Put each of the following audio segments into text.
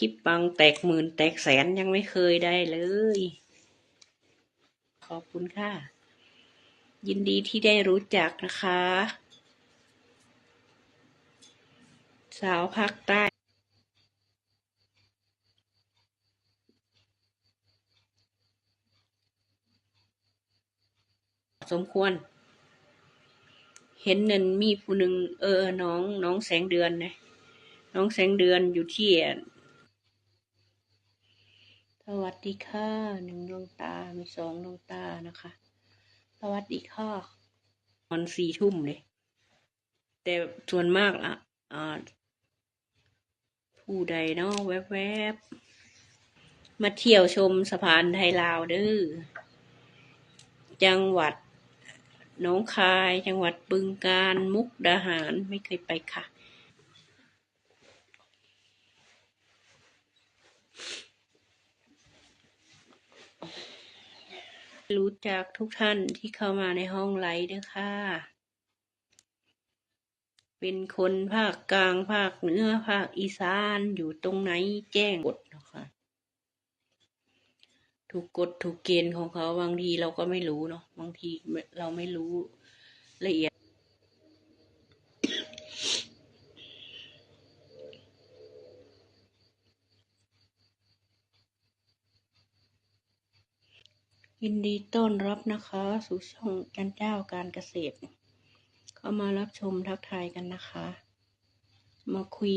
ลิปปังแตกหมื่นแตกแสนยังไม่เคยได้เลย ขอบคุณค่ะ ยินดีที่ได้รู้จักนะคะ สาวภาคใต้สมควร เห็นนั่นมีผู้หนึ่งเออ น้อง น้องแสงเดือนนะ น้องแสงเดือนอยู่ที่ วัสดีค่ะหนึ่งดวงตา มีสองดวงตานะคะ สวัสดีค่ะตอนสี่ทุ่มเลย แต่ส่วนมากอะอ่าผู้ใดเนาะแวบๆ มาเที่ยวชมสะพานไทยลาวเด้อจังหวัดหนองคาย จังหวัดบึงกาฬมุกดาหาร ไม่เคยไปค่ะ รู้จักทุกท่านที่เข้ามาในห้องไลฟ์ด้วยค่ะ เป็นคนภาคกลางภาคเหนือภาคอีสานอยู่ตรงไหนแจ้งกดนะคะถูกกฎถูกเกณฑ์ของเขาบางทีเราก็ไม่รู้เนาะบางทีเราไม่รู้ละเอียด ยินดีต้อนรับนะคะ สู่ช่องจันเจ้าการเกษตร เข้ามารับชมทักทายกันนะคะ มาคุย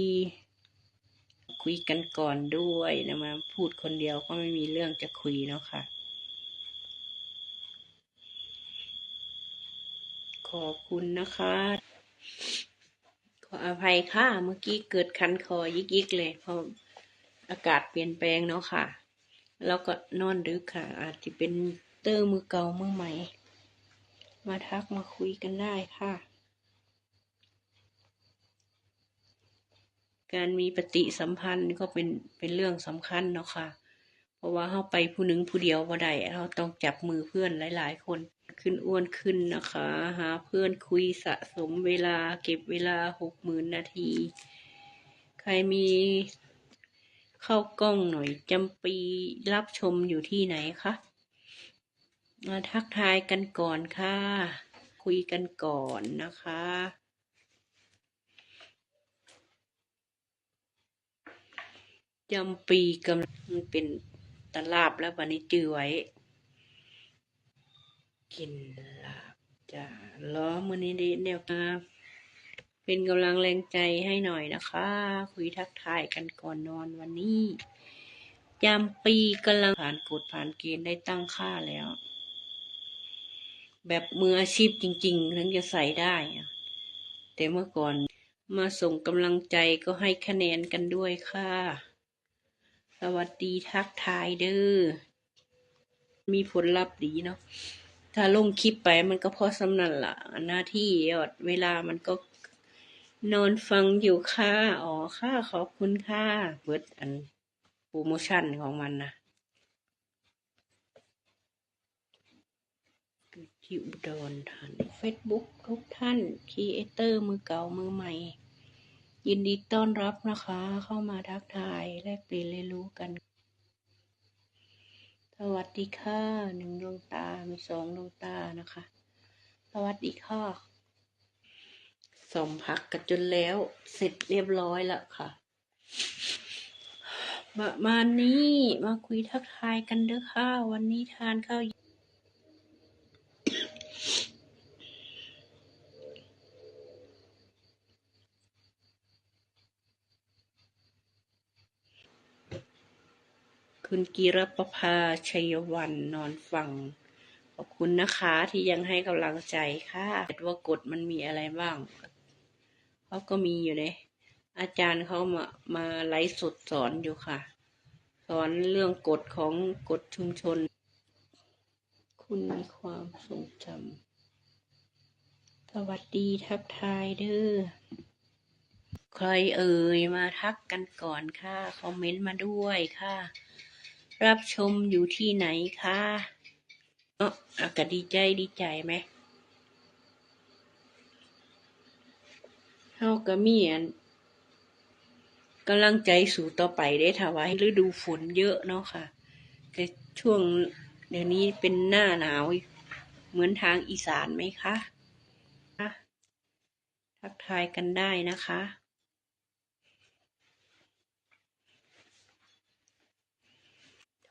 คุยกันก่อนด้วยนะมาพูดคนเดียวก็ไม่มีเรื่องจะคุยเนาะค่ะ ขอบคุณนะคะ ขออภัยค่ะ เมื่อกี้เกิดคันคอยิกๆเลยเพราะอากาศเปลี่ยนแปลงเนาะค่ะ แล้วก็นอนดึกค่ะ อาจจะเป็นเตอร์มือเก่ามือใหม่ มาทักมาคุยกันได้ค่ะ การมีปฏิสัมพันธ์ก็เป็นเป็นเรื่องสำคัญเนาะค่ะ เพราะว่าเราไปผู้หนึ่งผู้เดียวบ่ได้เราต้องจับมือเพื่อนหลาย ๆ คนขึ้นอ้วนขึ้นนะคะ หาเพื่อนคุยสะสมเวลาเก็บเวลาหกหมื่นนาที ใครมี เข้ากล้องหน่อยจำปีรับชมอยู่ที่ไหนคะมาทักทายกันก่อนค่ะ คุยกันก่อนนะคะ จำปีกำลังเป็นตลาบแล้ววันนี้จื้อไว้ กินลาบจ้าล้อมือนี้ดีเดียวกัน เป็นกำลังแรงใจให้หน่อยนะคะ คุยทักทายกันก่อนนอนวันนี้จำปีกำลังผ่านกฎผ่านเกณฑ์ได้ตั้งค่าแล้ว แบบมืออาชีพจริง ๆ ถึงจะใส่ได้ แต่เมื่อก่อนมาส่งกำลังใจก็ให้คะแนนกันด้วยค่ะ สวัสดีทักทายเด้อ มีผลลัพธ์ดีเนาะ ถ้าลงคลิปไปมันก็พอสำนันละหน้าที่ยอดเวลามันก็ นอนฟังอยู่ค่ะ อ๋อค่ะ ขอบคุณค่ะ เบิดอันโปรโมชั่นของมันนะที่อุดรธานเฟซบุ๊กทุกท่านครีเอเตอร์มือเก่ามือใหม่ ยินดีต้อนรับนะคะ เข้ามาทักทายแลกเปลี่ยนเรียนรู้กัน สวัสดีค่ะหนึ่งดวงตา มีสองดวงตานะคะ สวัสดีค่ะ สมพักกันจนแล้วเสร็จเรียบร้อยแล้วค่ะประมาณนี้มาคุยทักทายกันเด้อค่ะ วันนี้ทานข้าวคุณกีรประภาชัยวันนอนฟัง ขอบคุณนะคะที่ยังให้กำลังใจค่ะว่ากฎมันมีอะไรบ้าง เขาก็มีอยู่เลยอาจารย์เขามามาไลฟ์สดสอนอยู่ค่ะ สอนเรื่องกฎของกฎชุมชน คุณมีความทรงจำสวัสดีทักทายเด้อใครเอ่ยมาทักกันก่อนค่ะ คอมเมนต์มาด้วยค่ะ รับชมอยู่ที่ไหนคะเอ๋อากาศดีใจดีใจไหม เฮาก็มีอันกำลังใจสู่ต่อไปได้ถ้าว่าฤดูฝนเยอะเนาะค่ะ แต่ช่วงเดี๋ยวนี้เป็นหน้าหนาวเหมือนทางอีสานไหมคะ ทักทายกันได้นะคะ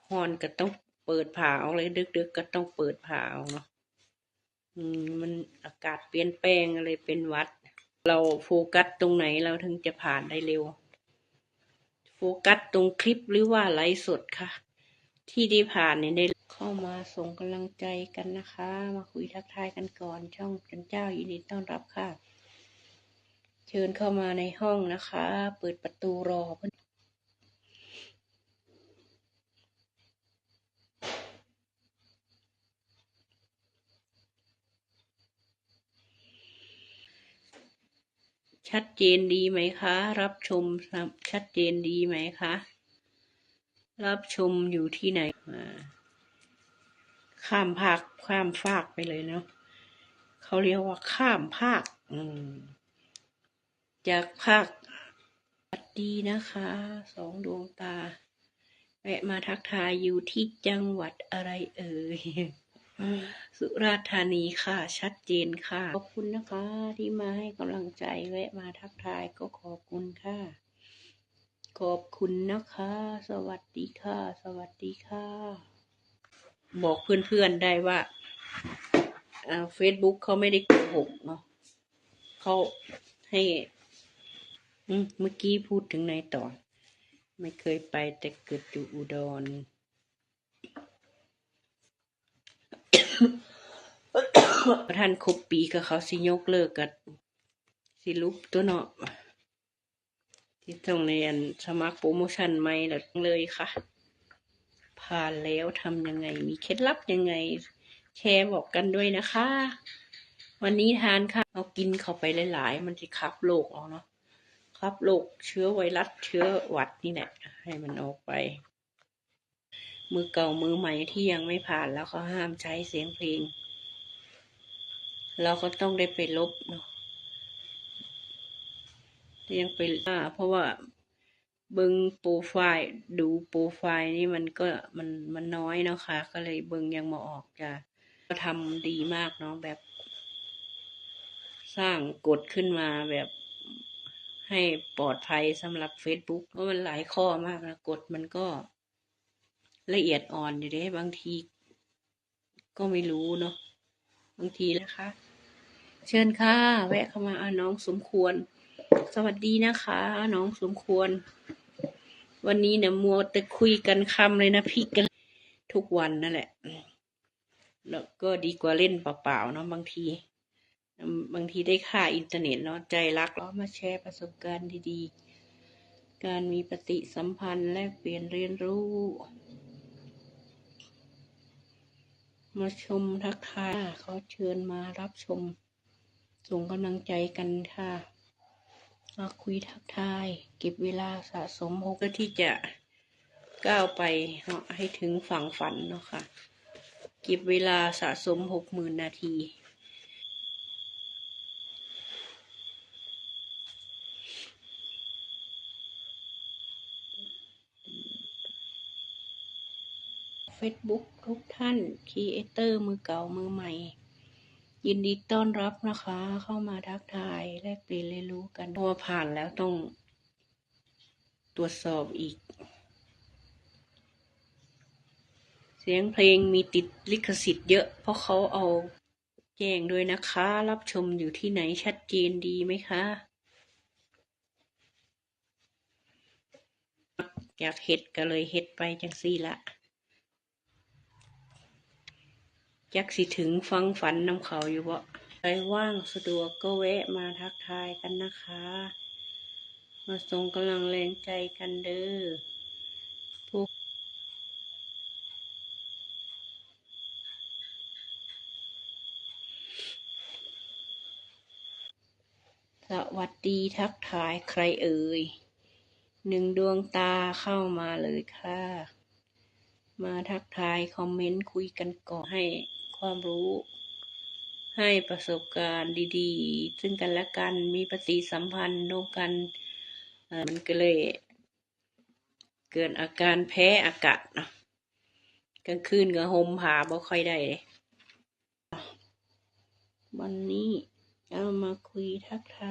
ฮอนก็ต้องเปิดผ่าเอาเลยดึกๆก็ต้องเปิดผ่าเอาเนาะ อืม มันอากาศเปลี่ยนแปลงอะไรเป็นวัด เราโฟกัสตรงไหนเราถึงจะผ่านได้เร็ว โฟกัสตรงคลิปหรือว่าไลฟ์สดค่ะ ที่ได้ผ่านเนี่ยได้เข้ามาส่งกำลังใจกันนะคะ มาคุยทักทายกันก่อน ช่องจันเจ้ายินดีต้อนรับค่ะ เชิญเข้ามาในห้องนะคะ เปิดประตูรอเพื่อน ชัดเจนดีไหมคะ รับชมชัดเจนดีไหมคะ รับชมอยู่ที่ไหนข้ามภาคข้ามฟากไปเลยเนาะเขาเรียกว่าข้ามภาคจากภาคัดีนะคะ สองดวงตาแวะมาทักทายอยู่ที่จังหวัดอะไรเอ่ย สุราษฎร์ธานีค่ะ ชัดเจนค่ะ ขอบคุณนะคะ ที่มาให้กำลังใจแวะมาทักทายก็ขอบคุณค่ะ ขอบคุณนะคะ สวัสดีค่ะ สวัสดีค่ะ บอกเพื่อนๆได้ว่าเฟซบุ๊กเขาไม่ได้โกหกเนาะเขาให้เมื่อกี้พูดถึงไหนต่อ ไม่เคยไปแต่เกิดอยู่อุดร ท่านครบปีกับเขาสิยกเลิกกับสิลุปตัวเนาะที่ต้องเรียนสมัครโปรโมชั่นใหม่แล้วเลยค่ะ ผ่านแล้วทำยังไง มีเคล็ดลับยังไง แชร์บอกกันด้วยนะคะ วันนี้ทานค่ะเอากินเข้าไปหลาย ๆ มันจะขับโรคออกเนาะขับโรคเชื้อไวรัสเชื้อหวัดนี่แหละให้มันออกไป มือเก่ามือใหม่ที่ยังไม่ผ่านแล้วเขาห้ามใช้เสียงเพลง เราก็ต้องได้ไปลบเนาะยังไปอ่าเพราะว่าเบิงโปรไฟล์ดูโปรไฟล์นี่มันก็มันมันน้อยเนาะค่ะ ก็เลยเบิงยังมาออกจะก็ทำดีมากเนาะแบบ สร้างกฎขึ้นมาแบบให้ปลอดภัยสำหรับ Facebook เพราะมันหลายข้อมากนะกฎมันก็ ละเอียดอ่อนอยู่เด้บางที ก็ไม่รู้เนาะบางทีนะคะ เชิญค่ะ แวะเข้ามาอาน้องสมควร สวัสดีนะคะน้องสมควร วันนี้เนี่ยมัวแต่คุยกันคำเลยนะพี่กันทุกวันนั่นแหละ แล้วก็ดีกว่าเล่นเปล่าๆเนาะบางที บางทีได้ค่าอินเทอร์เน็ตเนาะใจรักเรามาแชร์ประสบการณ์ดีๆ การมีปฏิสัมพันธ์แลกเปลี่ยนเรียนรู้ มาชมทักทายเขาเชิญมารับชม ส่งกำลังใจกันค่ะมาคุยทักทาย เก็บเวลาสะสมเพื่อที่จะก้าวไปเนาะให้ถึงฝั่งฝันเนาะค่ะ เก็บเวลาสะสมหกหมื่นนาที Facebook ทุกท่านครีเอเตอร์มือเก่ามือใหม่ ยินดีต้อนรับนะคะ เข้ามาทักทายแลกเปลี่ยนเรียนรู้กันพอผ่านแล้วต้องตรวจสอบอีก เสียงเพลงมีติดลิขสิทธิ์เยอะ เพราะเขาเอาแจ้งด้วยนะคะ รับชมอยู่ที่ไหนชัดเจนดีไหมคะอยากเฮ็ดก็เลยเฮ็ดไปจังซี่ละ จักสิถึงฟังฝันนำเขาอยู่บ่ใครว่างสะดวกก็แวะมาทักทายกันนะคะ มาส่งกำลังแรงใจกันเด้อสวัสดีทักทายใครเอ่ย หนึ่งดวงตาเข้ามาเลยค่ะ มาทักทายคอมเมนต์คุยกันก่อนให้ ความรู้ ให้ประสบการณ์ดีๆ ซึ่งกันและกันมีปฏิสัมพันธ์ร่วมกันมันก็เลย เกิดอาการแพ้อากาศเนาะกลางคืนก็ห่มผ้าบ่ค่อยได้เลยวันนี้เอามาคุยทักทาย